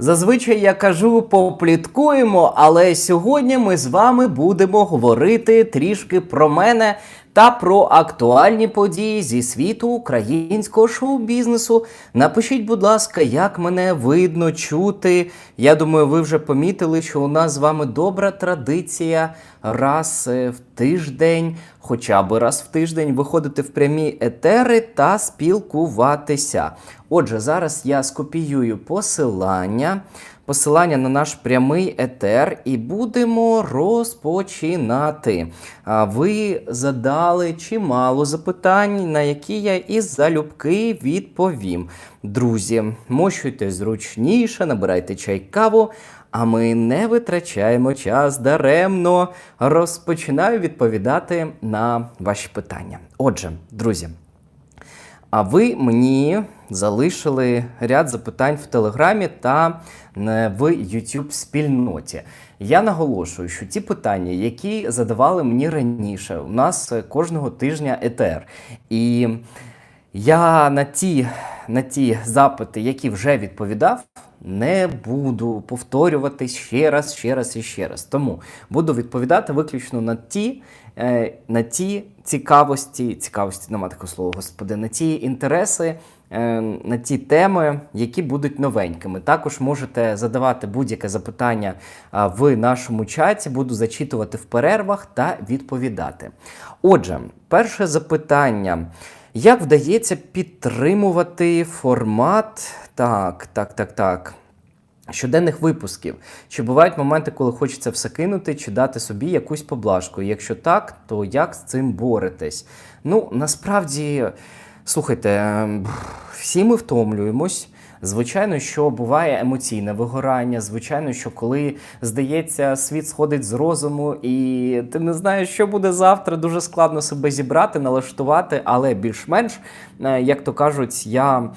Зазвичай я кажу попліткуємо, але сьогодні ми з вами будемо говорити трішки про мене та про актуальні події зі світу українського шоу-бізнесу. Напишіть, будь ласка, як мене видно, чути. Я думаю, ви вже помітили, що у нас з вами добра традиція раз е, в тиждень, хоча б раз в тиждень, виходити в прямі етери та спілкуватися. Отже, зараз я скопіюю посилання, посилання на наш прямий етер, і будемо розпочинати. Ви задали чимало запитань, на які я із залюбки відповім. Друзі, мощуйте зручніше, набирайте чай каву. А ми не витрачаємо час даремно. Розпочинаю відповідати на ваші питання. Отже, друзі, а ви мені залишили ряд запитань в Телеграмі та в YouTube спільноті. Я наголошую, що ті питання, які задавали мені раніше, у нас е, кожного тижня етер. І я на ті, на ті запити, які вже відповідав, не буду повторювати ще раз, ще раз і ще раз. Тому буду відповідати виключно на ті, е, на ті цікавості, цікавості, нема такого слова, господи, на ті інтереси, е, на ті теми, які будуть новенькими. Також можете задавати будь-яке запитання в нашому чаті, буду зачитувати в перервах та відповідати. Отже, перше запитання. Як вдається підтримувати формат? Так, так, так, так. Щоденних випусків. Чи бувають моменти, коли хочеться все кинути, чи дати собі якусь поблажку? Якщо так, то як з цим боретесь? Ну, насправді, слухайте, ем, всі ми втомлюємось. Звичайно, що буває емоційне вигорання. Звичайно, що коли здається, світ сходить з розуму, і ти не знаєш, що буде завтра. Дуже складно себе зібрати, налаштувати, але більш-менш, е, як то кажуть, я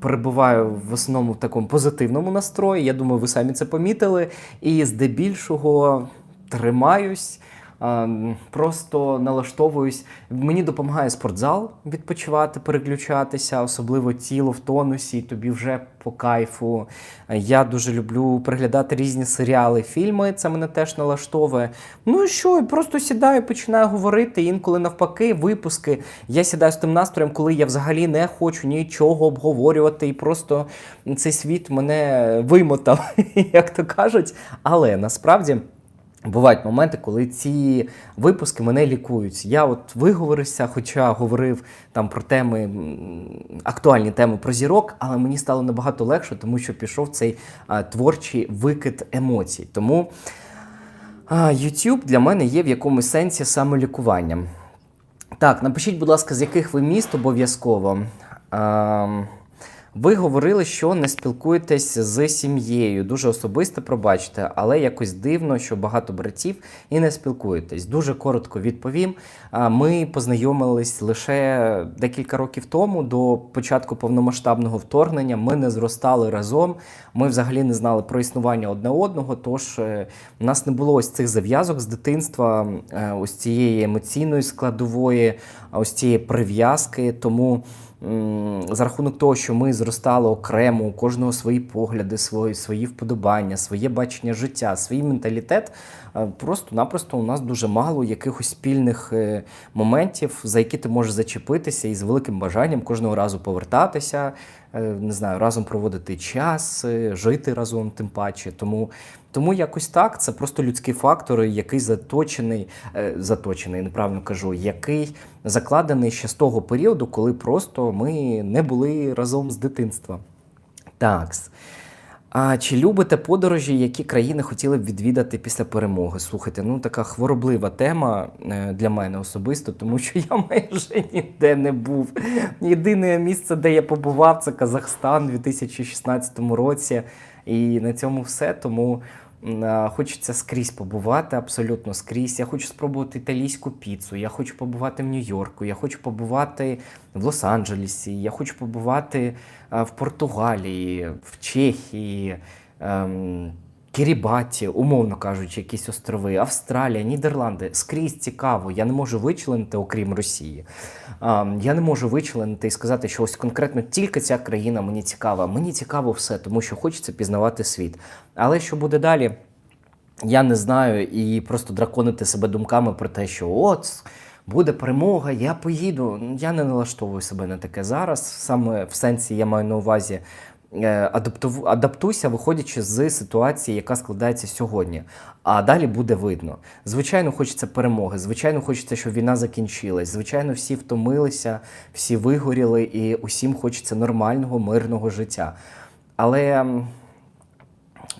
перебуваю в основному в такому позитивному настрої. Я думаю, ви самі це помітили. І здебільшого тримаюсь. Просто налаштовуюсь. Мені допомагає спортзал відпочивати, переключатися, особливо тіло в тонусі, тобі вже по кайфу. Я дуже люблю переглядати різні серіали, фільми. Це мене теж налаштовує. Ну і що, просто сідаю, починаю говорити. Інколи навпаки, випуски. Я сідаю з тим настроєм, коли я взагалі не хочу нічого обговорювати, і просто цей світ мене вимотав, як то кажуть. Але насправді. Бувають моменти, коли ці випуски мене лікують. Я от виговорився, хоча говорив там про теми, актуальні теми про зірок, але мені стало набагато легше, тому що пішов цей а, творчий викид емоцій. Тому а, YouTube для мене є в якомусь сенсі самолікуванням. Так, напишіть, будь ласка, з яких ви міст обов'язково. А, ви говорили, що не спілкуєтесь з сім'єю. Дуже особисто пробачте, але якось дивно, що багато братів і не спілкуєтесь. Дуже коротко відповім. Ми познайомились лише декілька років тому, до початку повномасштабного вторгнення. Ми не зростали разом. Ми взагалі не знали про існування одне одного. Тож е, у нас не було ось цих зав'язок з дитинства, е, ось цієї емоційної складової, ось цієї прив'язки. Тому. За рахунок того, що ми зростали окремо, у кожного свої погляди, свої, свої вподобання, своє бачення життя, свій менталітет. е, Просто-напросто у нас дуже мало якихось спільних е, моментів, за які ти можеш зачепитися і з великим бажанням кожного разу повертатися, не знаю, разом проводити час, е, жити разом, тим паче. Тому, тому якось так. Це просто людський фактор, який заточений, е, заточений, неправильно кажу, який закладений ще з того періоду, коли просто ми не були разом з дитинства. Такс. А чи любите подорожі, які країни хотіли б відвідати після перемоги? Слухайте, ну така хвороблива тема е, для мене особисто, тому що я майже ніде не був. Єдине місце, де я побував, це Казахстан у 2016 році. І на цьому все. Тому хочеться скрізь побувати, абсолютно скрізь. Я хочу спробувати італійську піцу, я хочу побувати в Нью-Йорку, я хочу побувати в Лос-Анджелесі, я хочу побувати в Португалії, в Чехії. Кірібаті, умовно кажучи, якісь острови, Австралія, Нідерланди. Скрізь цікаво. Я не можу вичленити, окрім Росії. Я не можу вичленити і сказати, що ось конкретно тільки ця країна мені цікава. Мені цікаво все, тому що хочеться пізнавати світ. Але що буде далі? Я не знаю, і просто драконити себе думками про те, що от буде перемога, я поїду. Я не налаштовую себе на таке зараз. Саме в сенсі я маю на увазі адаптуйся, виходячи з ситуації, яка складається сьогодні. А далі буде видно. Звичайно, хочеться перемоги. Звичайно, хочеться, щоб війна закінчилась. Звичайно, всі втомилися, всі вигоріли, і усім хочеться нормального, мирного життя. Але.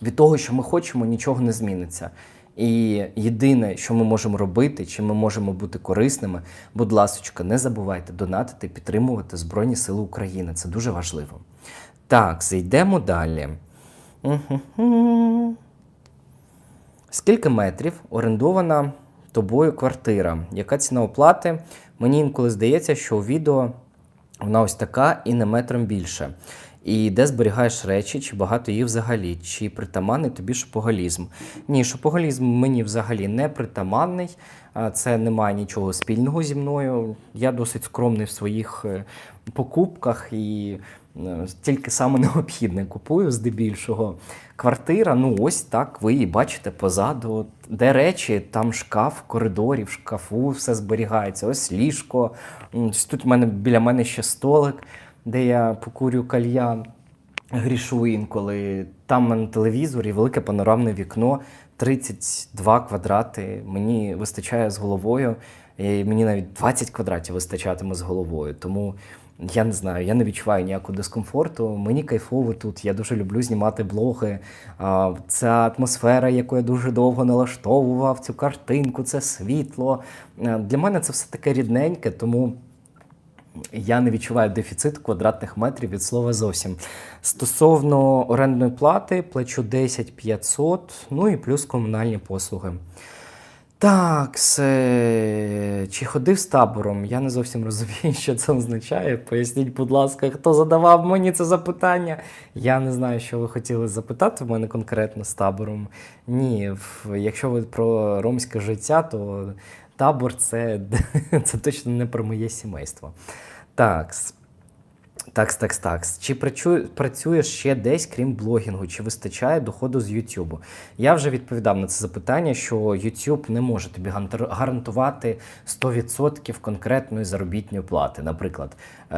від того, що ми хочемо, нічого не зміниться. І єдине, що ми можемо робити, чи ми можемо бути корисними, будь ласочка, не забувайте донатити, підтримувати Збройні Сили України. Це дуже важливо. Так, зайдемо далі. Скільки метрів орендована тобою квартира? Яка ціна оплати? Мені інколи здається, що у відео вона ось така і не метром більше. І де зберігаєш речі, чи багато їх взагалі, чи притаманний тобі шопоголізм? Ні, шопоголізм мені взагалі не притаманний. Це не має нічого спільного зі мною. Я досить скромний в своїх е, покупках і е, тільки саме необхідне купую здебільшого. Квартира, ну ось так, ви її бачите позаду. Де речі, там шкаф, коридорі, в шкафу все зберігається. Ось ліжко. Тут в мене біля мене ще столик, де я покурю кальян. Грішу інколи. Там в мене телевізор і велике панорамне вікно, 32 квадрати. Мені вистачає з головою. І мені навіть 20 квадратів вистачатиме з головою. Тому я не знаю, я не відчуваю ніякого дискомфорту. Мені кайфово тут. Я дуже люблю знімати блоги. Ця атмосфера, яку я дуже довго налаштовував, цю картинку, це світло. Е, Для мене це все таке рідненьке, тому. Я не відчуваю дефіцит квадратних метрів від слова зовсім. Стосовно орендної плати, плачу 10 500, ну і плюс комунальні послуги. Так, се... чи ходив з табором? Я не зовсім розумію, що це означає. Поясніть, будь ласка, хто задавав мені це запитання. Я не знаю, що ви хотіли запитати в мене конкретно з табором. Ні, якщо ви про ромське життя, то табор це, це точно не про моє сімейство. Такс. Такс, такс, такс. Чи працюєш ще десь, крім блогінгу, чи вистачає доходу з Ютубу? Я вже відповідав на це запитання, що YouTube не може тобі гарантувати 100% конкретної заробітної плати. Наприклад,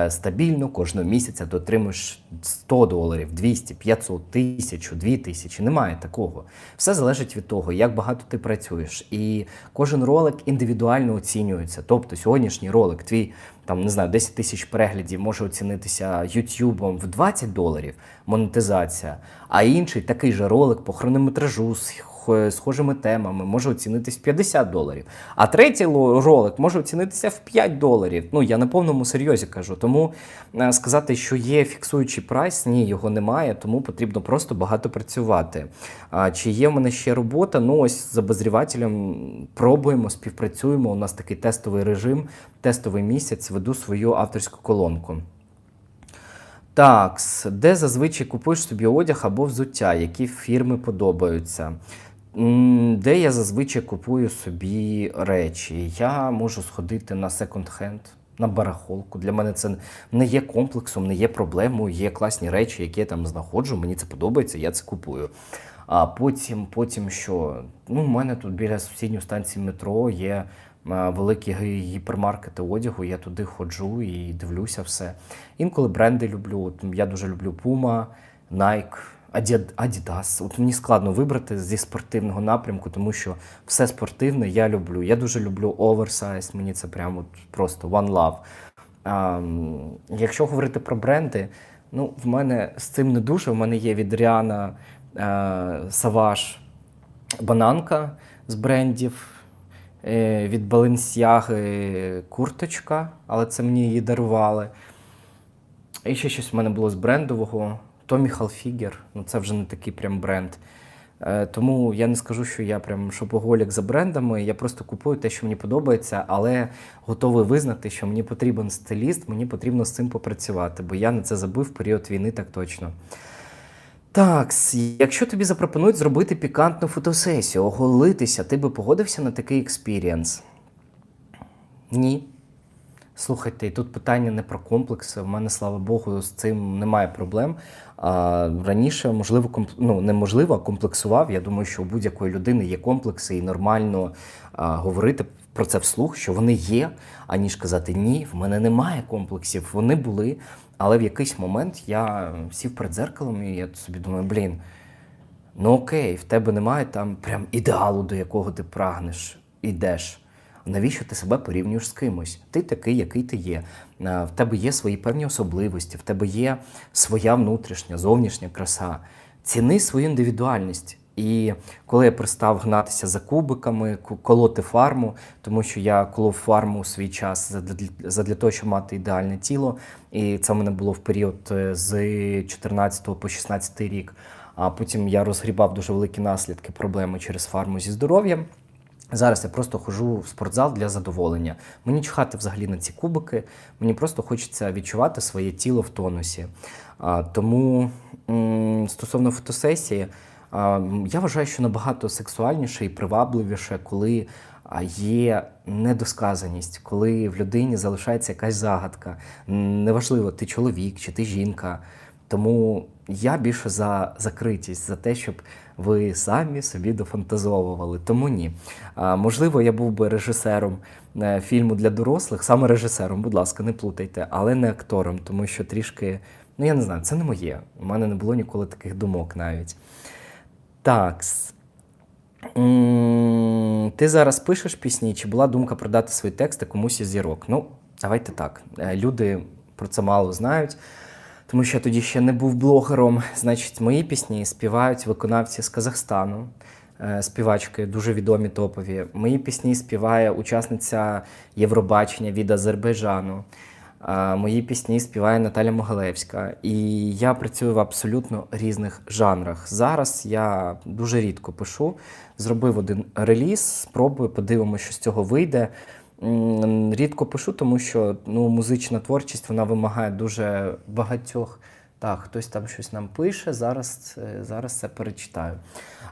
стабільно кожного місяця ти отримуєш 100 доларів, 200, 500, 1000, 2000. Немає такого. Все залежить від того, як багато ти працюєш. І кожен ролик індивідуально оцінюється. Тобто сьогоднішній ролик, твій там не знаю, 10 тисяч переглядів може оцінитися Ютубом в 20 доларів монетизація, а інший такий же ролик по хронометражу з схожими темами може оцінитись в 50 доларів. А третій ролик може оцінитися в 5 доларів. Ну я на повному серйозі кажу. Тому е, сказати, що є фіксуючий прайс, ні, його немає, тому потрібно просто багато працювати. А чи є в мене ще робота? Ну ось з обозрівателем пробуємо, співпрацюємо. У нас такий тестовий режим, тестовий місяць, веду свою авторську колонку. Так, де зазвичай купуєш собі одяг або взуття, які фірми подобаються? Де я зазвичай купую собі речі? Я можу сходити на секонд-хенд, на барахолку. Для мене це не є комплексом, не є проблемою. Є класні речі, які я там знаходжу. Мені це подобається, я це купую. А потім, потім що? Ну, у мене тут біля сусідньої станції метро є великі гіпермаркети одягу. Я туди ходжу і дивлюся все. Інколи бренди люблю. Я дуже люблю Puma, Nike. Аді- Adidas. От мені складно вибрати зі спортивного напрямку, тому що все спортивне я люблю. Я дуже люблю оверсайз, мені це прямо просто one love. А, якщо говорити про бренди, ну в мене з цим не дуже. В мене є від Ріана Саваш бананка з брендів. е, Від Balenciaga курточка, але це мені її дарували. І ще щось в мене було з брендового. Tommy Hilfiger, ну це вже не такий прям бренд. Е, тому я не скажу, що я прям шопоголік за брендами. Я просто купую те, що мені подобається, але готовий визнати, що мені потрібен стиліст, мені потрібно з цим попрацювати, бо я на це забив в період війни так точно. Так, якщо тобі запропонують зробити пікантну фотосесію, оголитися, ти би погодився на такий експірієнс? Ні. Слухайте, і тут питання не про комплекси. В мене, слава Богу, з цим немає проблем. А, раніше, можливо, комп... ну, неможливо, а комплексував. Я думаю, що у будь-якої людини є комплекси, і нормально а, говорити про це вслух, що вони є, аніж казати ні, в мене немає комплексів. Вони були. Але в якийсь момент я сів перед дзеркалом і я собі думаю, блін, ну окей, в тебе немає там прям ідеалу, до якого ти прагнеш, ідеш. Навіщо ти себе порівнюєш з кимось? Ти такий, який ти є. В тебе є свої певні особливості, в тебе є своя внутрішня, зовнішня краса. Ціни свою індивідуальність. І коли я перестав гнатися за кубиками, колоти фарму, тому що я колов фарму у свій час задля того, щоб мати ідеальне тіло. І це в мене було в період е, з 14 по 16 рік. А потім я розгрібав дуже великі наслідки проблеми через фарму зі здоров'ям. Зараз я просто ходжу в спортзал для задоволення. Мені чхати взагалі на ці кубики, мені просто хочеться відчувати своє тіло в тонусі. А, тому стосовно фотосесії, а, я вважаю, що набагато сексуальніше і привабливіше, коли є недосказаність, коли в людині залишається якась загадка. Неважливо, ти чоловік чи ти жінка. Тому я більше за закритість, за те, щоб ви самі собі дофантазовували. Тому ні. А, можливо, я був би режисером е, фільму для дорослих, саме режисером, будь ласка, не плутайте, але не актором, тому що трішки, ну я не знаю, це не моє. У мене не було ніколи таких думок навіть. Такс. М, Ти зараз пишеш пісні, чи була думка продати свої тексти комусь із зірок? Ну, давайте так. Е, Люди про це мало знають, тому що я тоді ще не був блогером. Значить, мої пісні співають виконавці з Казахстану, е, співачки дуже відомі топові. Мої пісні співає учасниця Євробачення від Азербайджану. Мої пісні співає Наталя Могалевська, і я працюю в абсолютно різних жанрах. Зараз я дуже рідко пишу. Зробив один реліз, спробую, подивимося, що з цього вийде. Рідко пишу, тому що ну, музична творчість вона вимагає дуже багатьох. Так, хтось там щось нам пише. Зараз, зараз це перечитаю.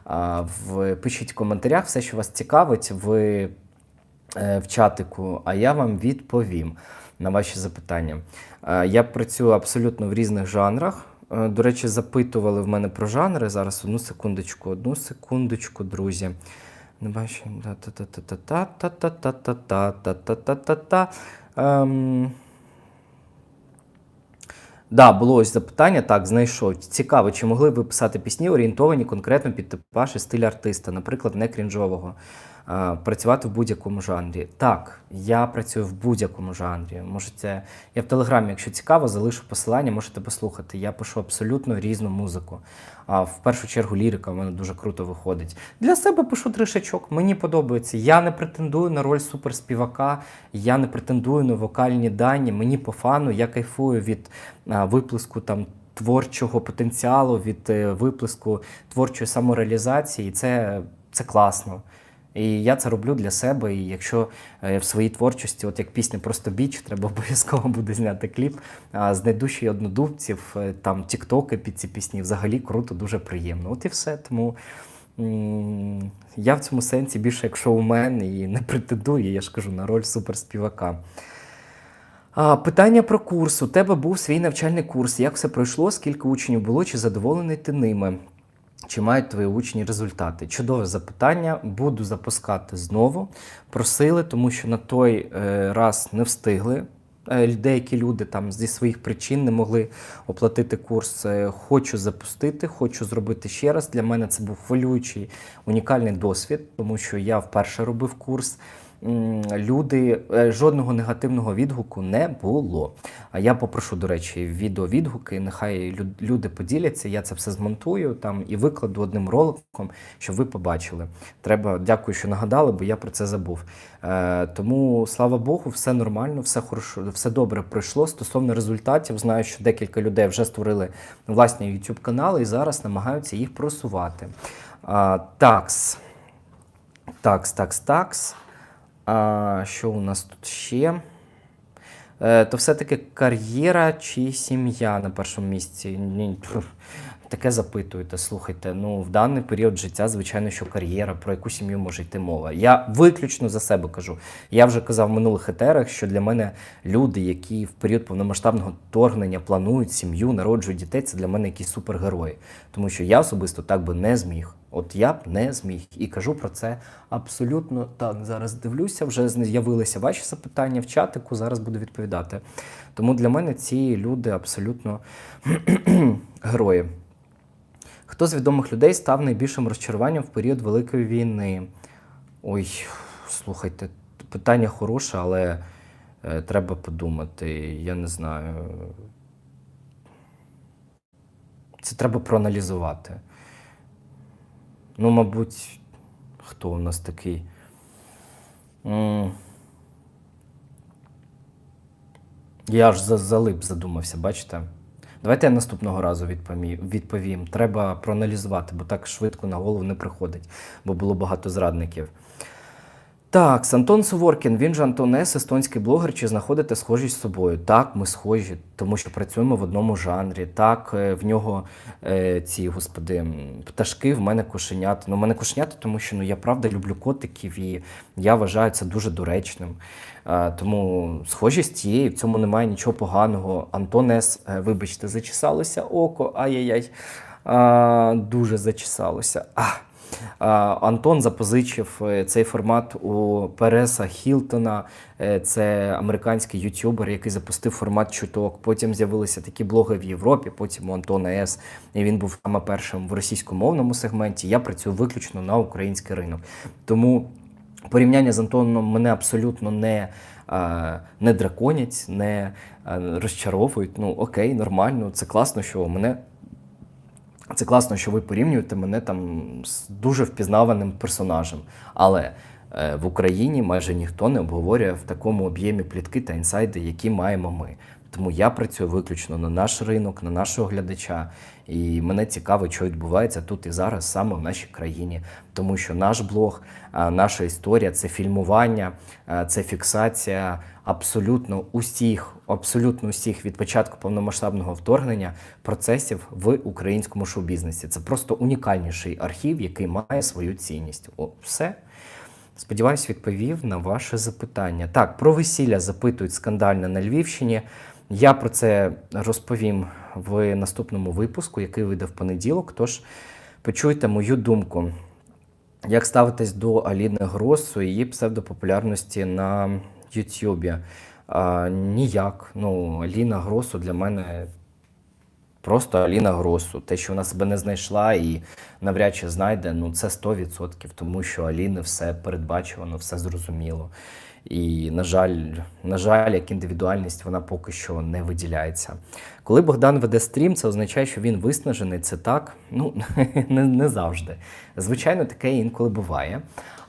А, в, пишіть в коментарях все, що вас цікавить. Ви е, в чатику, а я вам відповім на ваші запитання. Я працюю абсолютно в різних жанрах. Е, До речі, запитували в мене про жанри. Зараз одну секундочку, одну секундочку, друзі. Не бачимо. Та-та-та-та-та-та-та-та-та-та-та-та-та-та. Да, було ось запитання. Так, знайшов. Цікаво, чи могли б ви писати пісні, орієнтовані конкретно під типаж і стиль артиста, наприклад, не крінжового, працювати в будь-якому жанрі. Так, я працюю в будь-якому жанрі. Можете, я в телеграмі, якщо цікаво, залишу посилання, можете послухати. Я пишу абсолютно різну музику. А в першу чергу лірика в мене дуже круто виходить. Для себе пишу тришачок, мені подобається. Я не претендую на роль суперспівака, я не претендую на вокальні дані. Мені по фану, я кайфую від а, виплеску там. Творчого потенціалу від е, виплеску творчої самореалізації, це, це класно. І я це роблю для себе. І якщо е, в своїй творчості, от як пісня Просто біч, треба обов'язково буде зняти кліп. А знайду ще й однодумців, е, там тіктоки під ці пісні. Взагалі круто, дуже приємно. От і все. Тому я в цьому сенсі більше як шоумен і не претендую, я ж кажу, на роль суперспівака. Питання про курс. У тебе був свій навчальний курс. Як все пройшло? Скільки учнів було? Чи задоволений ти ними? Чи мають твої учні результати? Чудове запитання. Буду запускати знову. Просили, тому що на той е, раз не встигли. Е, Деякі люди там зі своїх причин не могли оплатити курс. Е, Хочу запустити, хочу зробити ще раз. Для мене це був хвилюючий унікальний досвід, тому що я вперше робив курс. Люди е, жодного негативного відгуку не було. А я попрошу, до речі, відеовідгуки. Нехай люди поділяться. Я це все змонтую там і викладу одним роликом, щоб ви побачили. Треба, дякую, що нагадали, бо я про це забув. Е, тому слава Богу, все нормально, все хорошо, все добре пройшло. Стосовно результатів, знаю, що декілька людей вже створили власні YouTube канали і зараз намагаються їх просувати. А, такс. Такс, такс, такс. А, що у нас тут ще? Е, то все-таки кар'єра чи сім'я на першому місці? Таке запитуєте. Слухайте, ну в даний період життя, звичайно, що кар'єра, про яку сім'ю може йти мова. Я виключно за себе кажу. Я вже казав в минулих етерах, що для мене люди, які в період повномасштабного вторгнення планують сім'ю, народжують дітей, це для мене якісь супергерої. Тому що я особисто так би не зміг. От я б не зміг. І кажу про це абсолютно так. Зараз дивлюся, вже з'явилися ваші запитання в чатику. Зараз буду відповідати. Тому для мене ці люди абсолютно герої. Хто з відомих людей став найбільшим розчаруванням в період Великої війни? Ой, слухайте, питання хороше, але е, треба подумати. Я не знаю. Це треба проаналізувати. Ну, мабуть, хто у нас такий? Я аж за- залип задумався, бачите? Давайте я наступного разу відповім. Треба проаналізувати, бо так швидко на голову не приходить, бо було багато зрадників. Так, Антон Суворкін, він же Антон С, естонський блогер. Чи знаходите схожість з собою? Так, ми схожі, тому що працюємо в одному жанрі. Так, е, в нього е, ці господи, пташки, в мене кошенята. Ну, в мене кошенята, тому що ну, я правда люблю котиків і я вважаю це дуже доречним. Е, тому схожість є, і в цьому немає нічого поганого. Антон С, е, вибачте, зачесалося око, ай-яй-яй. А, дуже зачесалося. А. Антон запозичив е, цей формат у Переса Хілтона. Е, Це американський ютубер, який запустив формат чуток. Потім з'явилися такі блоги в Європі, потім у Антона С. І він був саме першим в російськомовному сегменті. Я працюю виключно на український ринок. Тому порівняння з Антоном мене абсолютно не, е, не драконять, не розчаровують. Ну окей, нормально, це класно, що мене це класно, що ви порівнюєте мене там з дуже впізнаваним персонажем. Але е, в Україні майже ніхто не обговорює в такому об'ємі плітки та інсайди, які маємо ми. Тому я працюю виключно на наш ринок, на нашого глядача. І мене цікаво, що відбувається тут і зараз, саме в нашій країні. Тому що наш блог, наша історія це фільмування, це фіксація абсолютно усіх, абсолютно усіх від початку повномасштабного вторгнення процесів в українському шоу-бізнесі. Це просто унікальніший архів, який має свою цінність. О, все. Сподіваюсь, відповів на ваше запитання. Так, про весілля запитують скандальне на Львівщині. Я про це розповім в наступному випуску, який вийде в понеділок. Тож почуйте мою думку. Як ставитесь до Аліни Гросу і її псевдопопулярності на Ютубі? А, ніяк. Ну, Аліна Гросу для мене просто Аліна Гросу. Те, що вона себе не знайшла і навряд чи знайде, ну це 100%, тому що Аліни все передбачувано, все зрозуміло. І, на жаль, на жаль, як індивідуальність вона поки що не виділяється. Коли Богдан веде стрім, це означає, що він виснажений. Це так? Ну не, не завжди. Звичайно, таке інколи буває.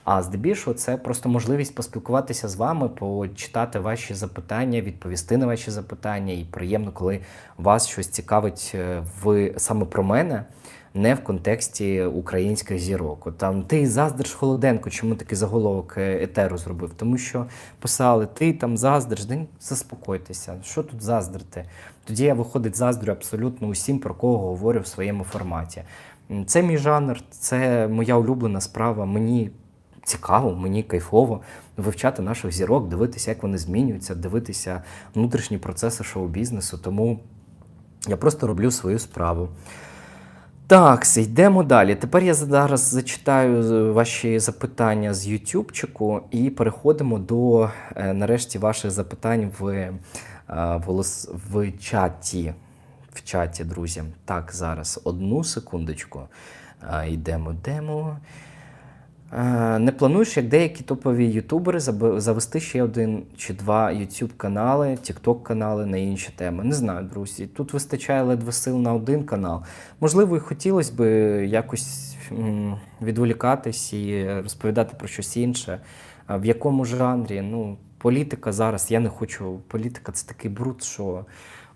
А здебільшого це просто можливість поспілкуватися з вами, почитати ваші запитання, відповісти на ваші запитання. І приємно, коли вас щось цікавить е, в саме про мене, не в контексті українських зірок. От Там ти заздриш Холоденко, чому такий заголовок е, етеру зробив? Тому що писали, ти там заздриш, да ні, заспокойтеся. Що тут заздрити? Тоді я виходить заздрю абсолютно усім, про кого говорю в своєму форматі. Це мій жанр, це моя улюблена справа. Мені цікаво, мені кайфово вивчати наших зірок, дивитися, як вони змінюються, дивитися внутрішні процеси шоу-бізнесу. Тому я просто роблю свою справу. Так, йдемо далі. Тепер я зараз зачитаю ваші запитання з Ютубчику і переходимо до е, нарешті ваших запитань в, е, в, в чаті. В чаті, друзі. Так, зараз одну секундочку. Йдемо, йдемо. Е, Не плануєш, як деякі топові ютубери, завести ще один чи два YouTube канали, TikTok канали на інші теми. Не знаю, друзі. Тут вистачає ледве сил на один канал. Можливо, і хотілося б якось відволікатись і розповідати про щось інше. В якому жанрі? Ну, політика зараз. Я не хочу. Політика це такий бруд, що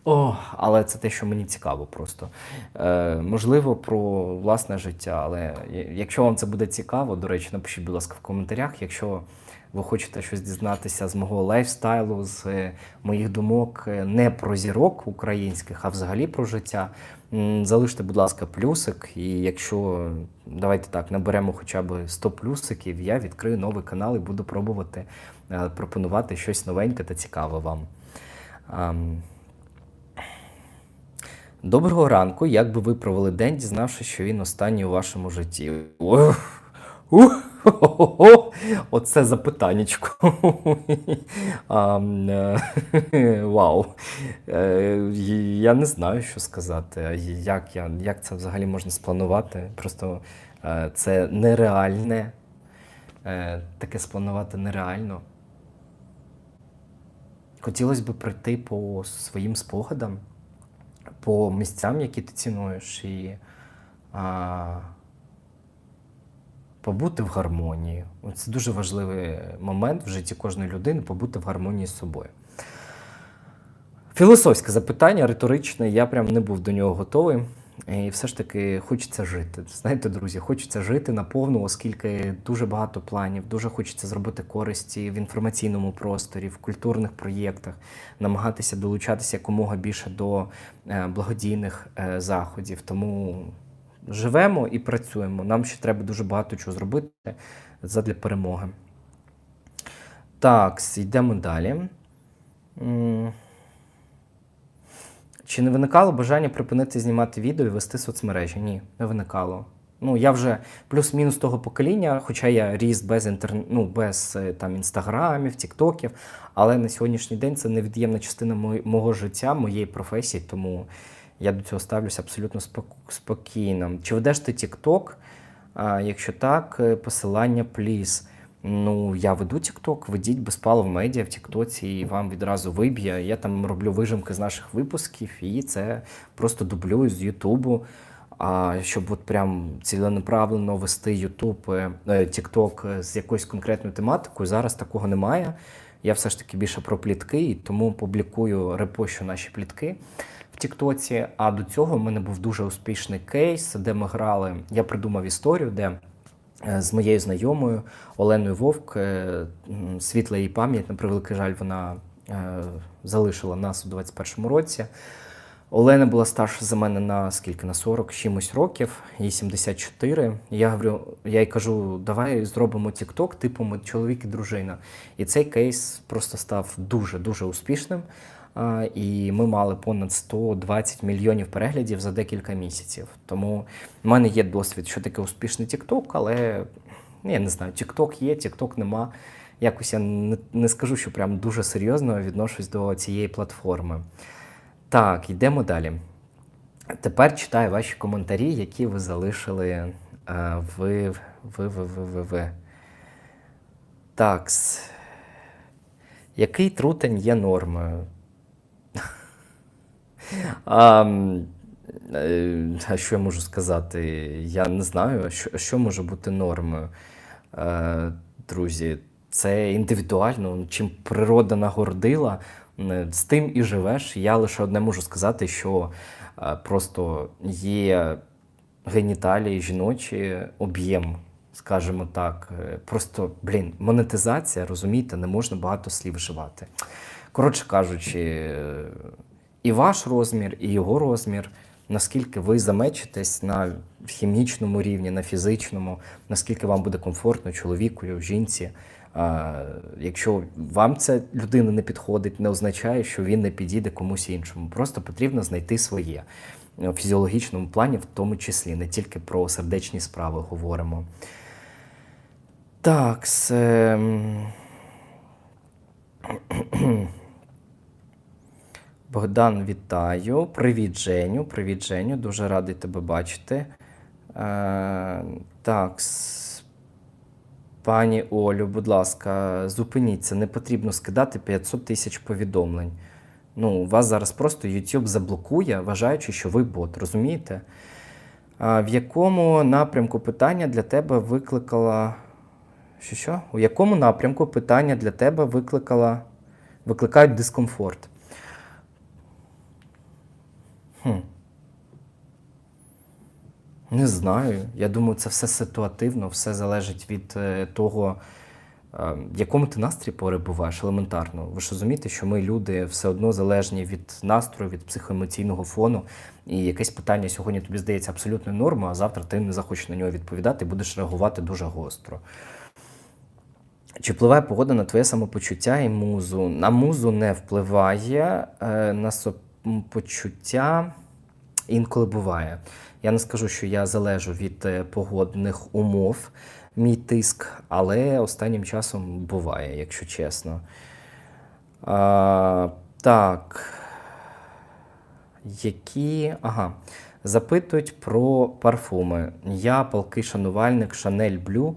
О, але це те, що мені цікаво просто. Е, можливо, про власне життя. Але якщо вам це буде цікаво, до речі, напишіть, будь ласка, в коментарях. Якщо ви хочете щось дізнатися з мого лайфстайлу, з е, моїх думок е, не про зірок українських, а взагалі про життя. Залиште, будь ласка, плюсик. І якщо давайте так наберемо хоча б 100 плюсиків, я відкрию новий канал і буду пробувати е, пропонувати щось новеньке та цікаве вам. Доброго ранку. Як би ви провели день, дізнавшись, що він останній у вашому житті? Оце запитаннячко. Е, Вау. Е, Я не знаю, що сказати. Як, я, як це взагалі можна спланувати? Просто е, це нереальне. Таке спланувати нереально. Хотілося б прийти по своїм спогадам по місцям, які ти цінуєш, і а, побути в гармонії. Це дуже важливий момент в житті кожної людини побути в гармонії з собою. Філософське запитання, риторичне, я прям не був до нього готовий. І все ж таки хочеться жити. Знаєте, друзі, хочеться жити наповну, оскільки дуже багато планів, дуже хочеться зробити користі в інформаційному просторі, в культурних проєктах, намагатися долучатися якомога більше до е, благодійних е, заходів. Тому живемо і працюємо. Нам ще треба дуже багато чого зробити задля перемоги. Так, йдемо далі. Чи не виникало бажання припинити знімати відео і вести соцмережі? Ні, не виникало. Ну, я вже плюс-мінус того покоління, хоча я ріс без інтер... ну, без е, там, інстаграмів, тіктоків, але на сьогоднішній день це невід'ємна частина мо- мого життя, моєї професії, тому я до цього ставлюся абсолютно спок- спокійно. Чи ведеш ти тікток? Якщо так, е, посилання пліс. Ну, я веду TikTok, ведіть безпалов медіа в Тіктоці, і вам відразу виб'є. Я там роблю вижимки з наших випусків, і це просто дублюю з Ютубу. А щоб от прям ціленаправлено вести Ютуб, е, е, TikTok е, з якоюсь конкретною тематикою, зараз такого немає. Я все ж таки більше про плітки, і тому публікую репощу наші плітки в Тіктоці. А до цього в мене був дуже успішний кейс, де ми грали. Я придумав історію, де з моєю знайомою Оленою Вовк, е, світла її пам'ять, на превеликий жаль, вона е, залишила нас у 21-му році. Олена була старша за мене на скільки? На 40 чимось років, їй 74. Я говорю, я їй кажу, давай зробимо TikTok, типу ми чоловік і дружина. І цей кейс просто став дуже-дуже успішним. А, І ми мали понад 120 мільйонів переглядів за декілька місяців. Тому в мене є досвід, що таке успішний TikTok, але я не знаю, TikTok є, TikTok нема. Якось я не, скажу, що прям дуже серйозно відношусь до цієї платформи. Так, йдемо далі. Тепер читаю ваші коментарі, які ви залишили е, ви, ви, ви, ви, ви, ви. Так. Який трутень є нормою? А, е, а що я можу сказати? Я не знаю, що, що може бути нормою. Е, Друзі, це індивідуально. Чим природа нагордила, з тим і живеш. Я лише одне можу сказати, що е, просто є геніталії жіночі, об'єм, скажімо так. Е, Просто, блін, монетизація, розумієте, не можна багато слів вживати. Коротше кажучи, і ваш розмір, і його розмір, наскільки ви замечитесь на хімічному рівні, на фізичному, наскільки вам буде комфортно чоловіку, жінці. Якщо вам ця людина не підходить, не означає, що він не підійде комусь іншому. Просто потрібно знайти своє в фізіологічному плані, в тому числі, не тільки про сердечні справи говоримо. Так, ем, Богдан, вітаю. Привіт, Женю. Привіт, Женю. Дуже радий тебе бачити. Е, так, пані Олю, будь ласка, зупиніться, не потрібно скидати 500 тисяч повідомлень. Ну, вас зараз просто YouTube заблокує, вважаючи, що ви бот, розумієте? А, в якому напрямку питання для тебе викликала. Що що? У якому напрямку питання для тебе викликала... викликають дискомфорт? Хм. Не знаю. Я думаю, це все ситуативно, все залежить від е, того, е, в якому ти настрій перебуваєш елементарно. Ви ж розумієте, що ми люди все одно залежні від настрою, від психоемоційного фону. І якесь питання сьогодні тобі здається абсолютною нормою, а завтра ти не захочеш на нього відповідати і будеш реагувати дуже гостро. Чи впливає погода на твоє самопочуття і музу? На музу не впливає, е, на самопочуття інколи буває. Я не скажу, що я залежу від е, погодних умов, мій тиск, але останнім часом буває, якщо чесно. А, так. Які. Ага. Запитують про парфуми. Я палкий шанувальник Шанель Блю,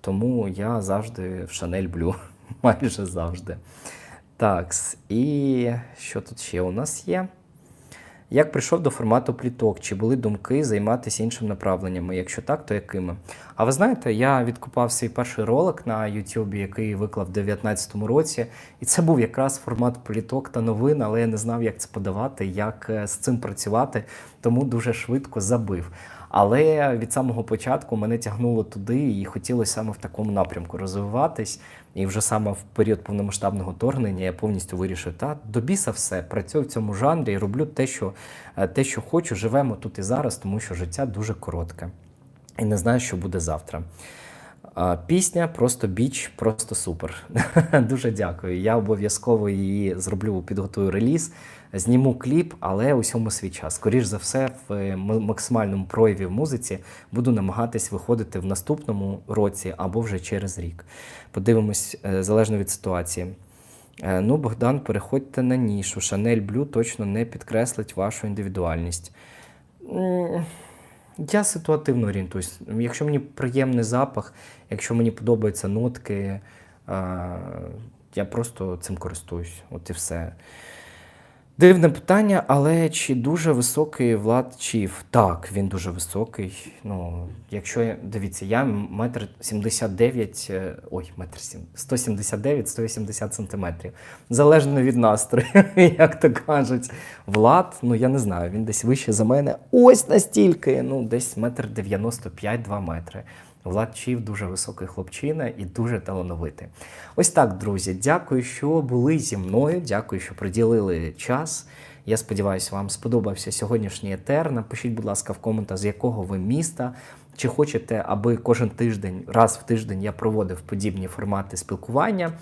тому я завжди в Шанель Блю. Майже завжди. Так, і що тут ще у нас є? Як прийшов до формату пліток? Чи були думки займатися іншим направленнями? Якщо так, то якими? А ви знаєте, я відкупав свій перший ролик на YouTube, який виклав в 2019 році, і це був якраз формат пліток та новин, але я не знав, як це подавати, як е, з цим працювати, тому дуже швидко забив. Але від самого початку мене тягнуло туди і хотілося саме в такому напрямку розвиватись. І вже саме в період повномасштабного вторгнення я повністю вирішив, та до біса все, працюю в цьому жанрі і роблю те, що, е, те, що хочу, живемо тут і зараз, тому що життя дуже коротке. І не знаю, що буде завтра. Пісня просто біч, просто супер. Дуже дякую. Я обов'язково її зроблю, підготую реліз, зніму кліп, але усьому свій час. Скоріш за все, в е, максимальному прояві в музиці буду намагатись виходити в наступному році або вже через рік. Подивимось, е, залежно від ситуації. Е, Ну, Богдан, переходьте на нішу. Шанель Блю точно не підкреслить вашу індивідуальність. Я ситуативно орієнтуюсь. Якщо мені приємний запах, якщо мені подобаються нотки, я просто цим користуюсь. От і все. Дивне питання, але чи дуже високий Влад Чів? Так, він дуже високий. Ну, якщо дивіться, я метр 79, е, ой, метр сім, 179, 180 сантиметрів. Залежно від настрою, як то кажуть. Влад, ну я не знаю, він десь вище за мене. Ось настільки. Ну, десь метр 95, 2 метри. Влад Чів дуже високий хлопчина і дуже талановитий. Ось так, друзі. Дякую, що були зі мною. Дякую, що приділили час. Я сподіваюся, вам сподобався сьогоднішній етер. Напишіть, будь ласка, в коментах, з якого ви міста. Чи хочете, аби кожен тиждень, раз в тиждень я проводив подібні формати спілкування?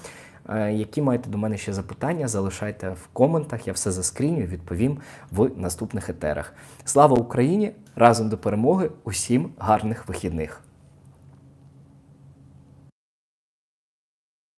Е, Які маєте до мене ще запитання, залишайте в коментах. Я все заскріню відповім в наступних етерах. Слава Україні! Разом до перемоги! Усім гарних вихідних!